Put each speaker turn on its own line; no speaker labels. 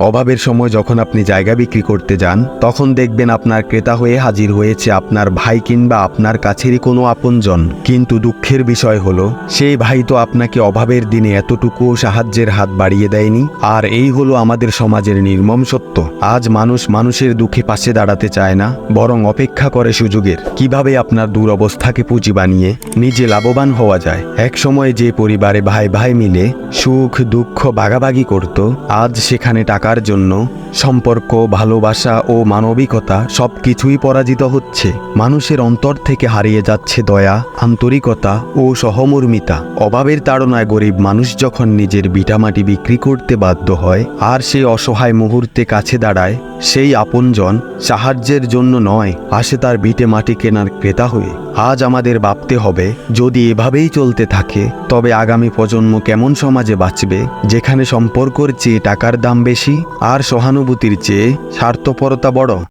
অভাবের সময় যখন আপনি জায়গা বিক্রি করতে যান, তখন দেখবেন আপনার ক্রেতা হয়ে হাজির হয়েছে আপনার ভাই কিংবা আপনার কাছেরই কোনো আপনজন। কিন্তু দুঃখের বিষয় হলো, সেই ভাই তো আপনাকে অভাবের দিনে এতটুকু সাহায্যের হাত বাড়িয়ে দেয়নি, আর এই হলো আমাদের সমাজের নির্মম সত্য। আজ মানুষ মানুষের দুঃখে পাশে দাঁড়াতে চায় না, বরং অপেক্ষা করে সুযোগের। কীভাবে আপনার দুরবস্থাকে পুঁজি বানিয়ে নিজে লাভবান হওয়া যায়? এক সময় যে পরিবারে ভাই ভাই মিলে সুখ দুঃখ ভাগাভাগি করত, আজ সেখানে টাকার জন্য সম্পর্ক, ভালোবাসা ও মানবিকতা সব কিছুই পরাজিত হচ্ছে। মানুষের অন্তর থেকে হারিয়ে যাচ্ছে দয়া, আন্তরিকতা ও সহমর্মিতা। অভাবের তাড়নায় গরিব মানুষ যখন নিজের বিটামাটি বিক্রি করতে বাধ্য হয়, আর সে অসহায় মুহূর্তে কাছে দাঁড়ায় সেই আপনজন সাহায্যের জন্য নয়, আসে তার বিটে মাটি কেনার ক্রেতা হয়ে। আজ আমাদের ভাবতে হবে, যদি এভাবেই চলতে থাকে, তবে আগামী প্রজন্ম কেমন সমাজে বাঁচবে, যেখানে সম্পর্কর চেয়ে টাকার দাম বেশি, আর সহানুভূতির চেয়ে স্বার্থপরতা বড়?